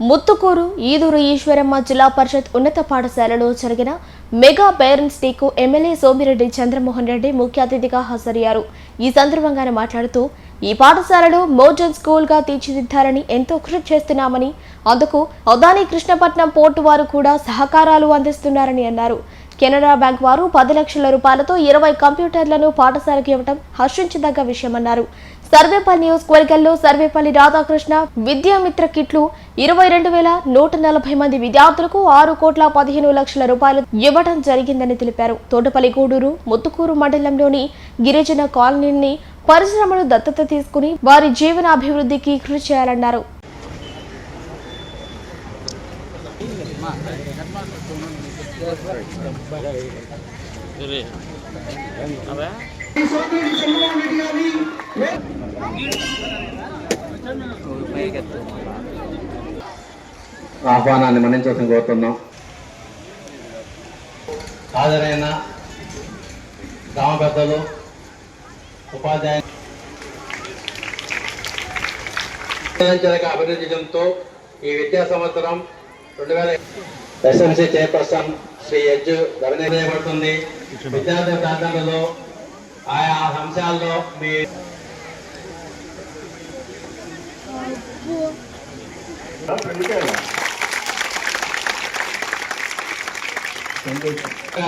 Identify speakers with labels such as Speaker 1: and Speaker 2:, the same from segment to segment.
Speaker 1: ముత్తుకూరు ఈదూరు ఈశ్వరమ్మ జిల్లా పరిషత్ ఉన్నత పాఠశాలలో జరిగిన మెగా పేరెంట్స్ డేకు ఎమ్మెల్యే సోమిరెడ్డి చంద్రమోహన్ రెడ్డి ముఖ్య అతిథిగా హాజరయ్యారు. ఈ సందర్భంగా మాట్లాడుతూ ఈ పాఠశాలను మోడర్న్ స్కూల్గా తీర్చిదిద్దారని ఎంతో కృషి చేస్తున్నామని అందుకు అదాని కృష్ణపట్నం పోర్టు వారు కూడా సహకారాలు అందిస్తున్నారని అన్నారు. కెనరా బ్యాంక్ వారు పది లక్షల రూపాయలతో ఇరవై కంప్యూటర్లను పాఠశాలకు ఇవ్వడం హర్షించదగ్గ విషయమన్నారు. సర్వేపల్లి నియోజకవర్గంలో సర్వేపల్లి రాధాకృష్ణ విద్యామిత్ర కిట్లు ఇరవై రెండు వేల నూట నలభై మంది విద్యార్థులకు ఆరు కోట్ల పదిహేను లక్షల రూపాయలు ఇవ్వడం జరిగిందని తెలిపారు. తోటపల్లి గూడూరు ముత్తుకూరు మండలంలోని గిరిజన కాలనీని పరిశ్రమలు దత్తత తీసుకుని వారి జీవన అభివృద్ధికి కృషి చేయాలన్నారు.
Speaker 2: ఆహ్వానాన్ని మన్నించవలసిన కోరుతున్నాం. హాజరైన గ్రామ పెద్దలు ఉపాధ్యాయ అభివృద్ధితో ఈ విద్యా సంవత్సరం రెండు వేల ఎస్ఎంసీ చైర్పర్సన్ శ్రీ ధరణి చేయబడుతుంది. విద్యార్థి ప్రాంతాలలో ఆయా అంశాల్లో మీ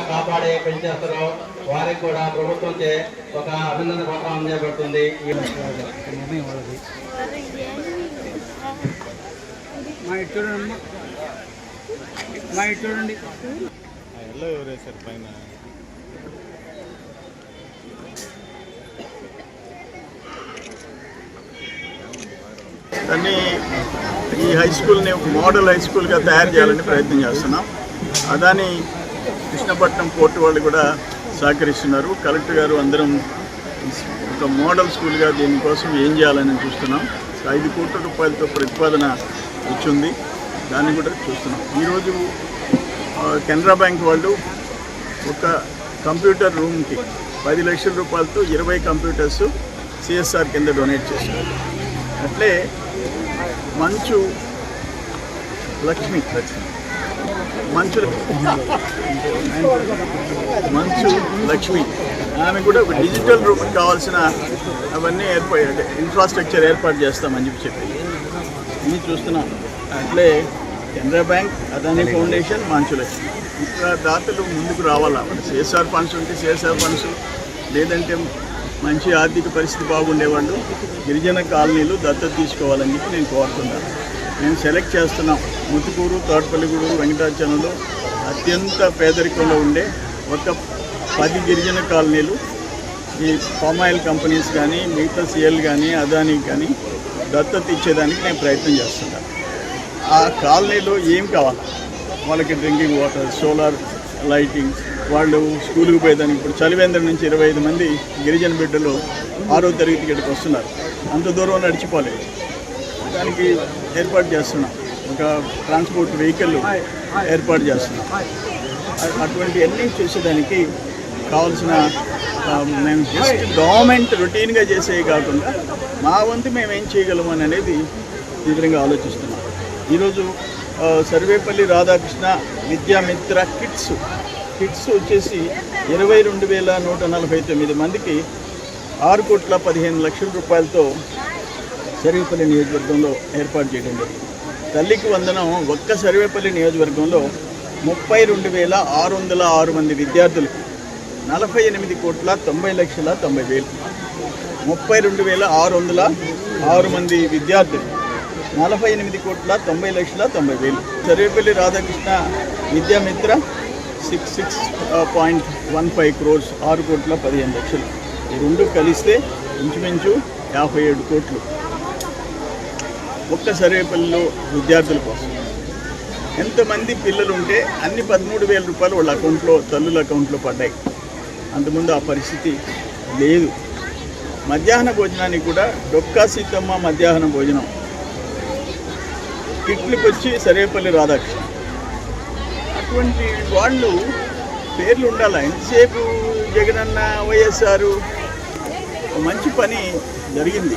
Speaker 2: కాపాడే పెంచేస్తారో వారికి కూడా ప్రభుత్వం చే ఒక అభినందన పత్రం అందజేయబడుతుంది.
Speaker 3: మా ఇటు చూడండి మా ఇటు చూడండి
Speaker 4: ఎవరేసారు పైన? దాన్ని ఈ హై స్కూల్ని ఒక మోడల్ హై స్కూల్గా తయారు చేయాలని ప్రయత్నం చేస్తున్నాం. అదాని కృష్ణపట్నం పోర్టు వాళ్ళు కూడా సహకరిస్తున్నారు. కలెక్టర్ గారు అందరం ఒక మోడల్ స్కూల్గా దీనికోసం ఏం చేయాలని చూస్తున్నాం. ఐదు కోట్ల రూపాయలతో ప్రతిపాదన వచ్చింది. దాన్ని కూడా చూస్తున్నాం. ఈరోజు కెనరా బ్యాంక్ వాళ్ళు ఒక కంప్యూటర్ రూమ్కి పది లక్షల రూపాయలతో ఇరవై కంప్యూటర్స్ సిఎస్ఆర్ కింద డొనేట్ చేశారు. అట్లే మంచు లక్ష్మి లక్ష్మి. మంచు మంచు లక్ష్మి. ఆమె కూడా ఒక డిజిటల్ రూపం కావాల్సిన అవన్నీ ఏర్పాటు ఇన్ఫ్రాస్ట్రక్చర్ ఏర్పాటు చేస్తామని చెప్పి చెప్పి ఇది చూస్తున్నాం. అట్లే కెనరా బ్యాంక్ అదాని ఫౌండేషన్ మంచులక్ష్మి. ఇట్లా దాతలు ముందుకు రావాలా? సిఎస్ఆర్ ఫండ్స్ ఉంటే సిఎస్ఆర్ ఫండ్స్ లేదంటే మంచి ఆర్థిక పరిస్థితి బాగుండేవాళ్ళు గిరిజన కాలనీలు దత్తత తీసుకోవాలని చెప్పి నేను కోరుతున్నాను మేము సెలెక్ట్ చేస్తున్నాం. ముతుకూరు తోటపల్లిగూడూరు వెంకటాచలంలో అత్యంత పేదరికంలో ఉండే ఒక పది గిరిజన కాలనీలు ఈ పామాయిల్ కంపెనీస్ కానీ మిగతా సిఎల్ కానీ అదానీ కానీ దత్తత ఇచ్చేదానికి నేను ప్రయత్నం చేస్తున్నాను. ఆ కాలనీలో ఏం కావాలి? వాళ్ళకి డ్రింకింగ్ వాటర్ సోలార్ లైటింగ్ వాళ్ళు స్కూల్కి పోయేదానికి ఇప్పుడు చలివేంద్ర నుంచి ఇరవై ఐదు మంది గిరిజన బిడ్డలు ఆరో తరగతి ఇక్కడికి వస్తున్నారు. అంత దూరం నడిచిపోలేదు దానికి ఏర్పాటు చేస్తున్నాం. ఒక ట్రాన్స్పోర్ట్ వెహికల్ ఏర్పాటు చేస్తున్నాం. అటువంటి అన్నీ చేసేదానికి కావాల్సిన మేము జస్ట్ గవర్నమెంట్ రొటీన్గా చేసేవి కాకుండా మా వంతు మేము ఏం చేయగలము అని అనేది తీవ్రంగా ఆలోచిస్తున్నాం. ఈరోజు సర్వేపల్లి రాధాకృష్ణ విద్యామిత్ర కిట్స్ కిట్స్ వచ్చేసి ఇరవై రెండు వేల నూట నలభై తొమ్మిది మందికి ఆరు కోట్ల పదిహేను లక్షల రూపాయలతో సర్వేపల్లి నియోజకవర్గంలో ఏర్పాటు చేయడం జరిగింది. తల్లికి వందనం ఒక్క సర్వేపల్లి నియోజకవర్గంలో ముప్పై రెండు వేల ఆరు వందల ఆరు మంది విద్యార్థులకు నలభై ఎనిమిది కోట్ల తొంభై లక్షల తొంభై వేలు. ముప్పై రెండు వేల ఆరు వందల ఆరు మంది విద్యార్థులు నలభై ఎనిమిది కోట్ల తొంభై లక్షల తొంభై వేలు. Sarvepalli Radhakrishna Vidya Mitra six six point one five crores ఆరు కోట్ల పదిహేను లక్షలు. ఈ రెండు కలిస్తే ఇంచుమించు యాభై ఏడు కోట్లు. ఒక్క సర్వేపల్లిలో విద్యార్థుల కోసం. ఎంతమంది పిల్లలు ఉంటే అన్ని పదమూడు వేల రూపాయలు వాళ్ళ అకౌంట్లో తల్లుల అకౌంట్లో పడ్డాయి. అంతకుముందు ఆ పరిస్థితి లేదు. మధ్యాహ్న భోజనానికి కూడా డొక్కా సీతమ్మ మధ్యాహ్న భోజనం. కిట్లకు వచ్చి సరేపల్లి రాధాకృష్ణ. అటువంటి వాళ్ళు పేర్లు ఉండాలా? ఎంతసేపు జగనన్న వైఎస్ఆర్? మంచి పని జరిగింది.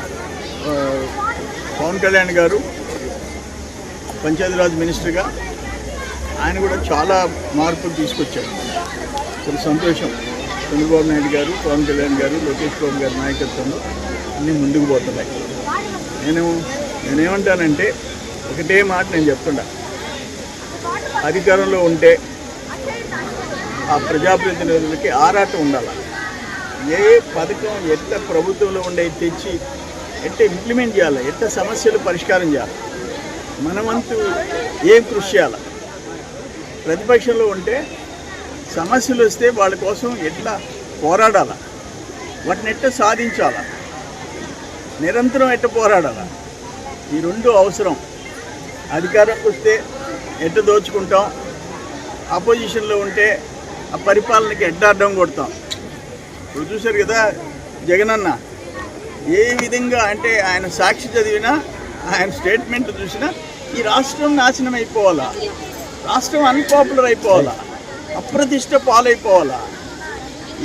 Speaker 4: పవన్ కళ్యాణ్ గారు పంచాయతీరాజ్ మినిస్టర్గా ఆయన కూడా చాలా మార్పులు తీసుకొచ్చారు. చాలా సంతోషం. చంద్రబాబు నాయుడు గారు పవన్ కళ్యాణ్ గారు లోకేష్ బాబు గారి నాయకత్వంలో అన్నీ ముందుకు పోతున్నాయి. నేను నేనేమంటానంటే ఒకటే మాట నేను చెప్తున్నా. అధికారంలో ఉంటే ఆ ప్రజాప్రతినిధులకి ఆరాటం ఉండాలి? ఏ పథకం ఎంత ప్రభుత్వంలో ఉండే తెచ్చి ఎంత ఇంప్లిమెంట్ చేయాలి? ఎంత సమస్యలు పరిష్కారం చేయాలి? మనమంతు ఏం కృషి చేయాలి? ప్రతిపక్షంలో ఉంటే సమస్యలు వస్తే వాళ్ళ కోసం ఎట్లా పోరాడాలా? వాటిని ఎట్లా సాధించాలా? నిరంతరం ఎట్ట పోరాడాలా? ఈ రెండు అవసరం. అధికారంకి వస్తే ఎట్ట దోచుకుంటాం అపోజిషన్లో ఉంటే ఆ పరిపాలనకి ఎట్ట అడ్డం కొడతాం. ఇప్పుడు చూశారు కదా జగనన్న ఏ విధంగా అంటే ఆయన సాక్షి చదివినా ఆయన స్టేట్మెంట్ చూసినా ఈ రాష్ట్రం నాశనం అయిపోవాలా? రాష్ట్రం అన్పాపులర్ అయిపోవాలా? అప్రతిష్ట పాలైపోవాలా?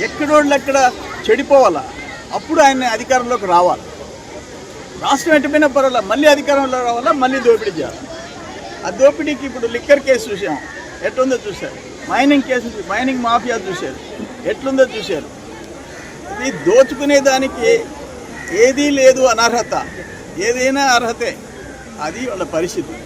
Speaker 4: ఎక్కడోళ్ళు ఎక్కడ చెడిపోవాలా? అప్పుడు ఆయన అధికారంలోకి రావాలి. రాష్ట్రం ఎట్టుపోయినా పర్వాలా? మళ్ళీ అధికారంలో రావాలా? మళ్ళీ దోపిడీ చేయాలి? ఆ దోపిడీకి ఇప్పుడు లిక్కర్ కేసు చూసాం. ఎట్లుందో చూశారు. మైనింగ్ కేసు మైనింగ్ మాఫియా చూశారు. ఎట్లుందో చూశారు. ఇది దోచుకునే దానికి ఏదీ లేదు అనర్హత. ఏదైనా అర్హతే. అది వాళ్ళ పరిస్థితి.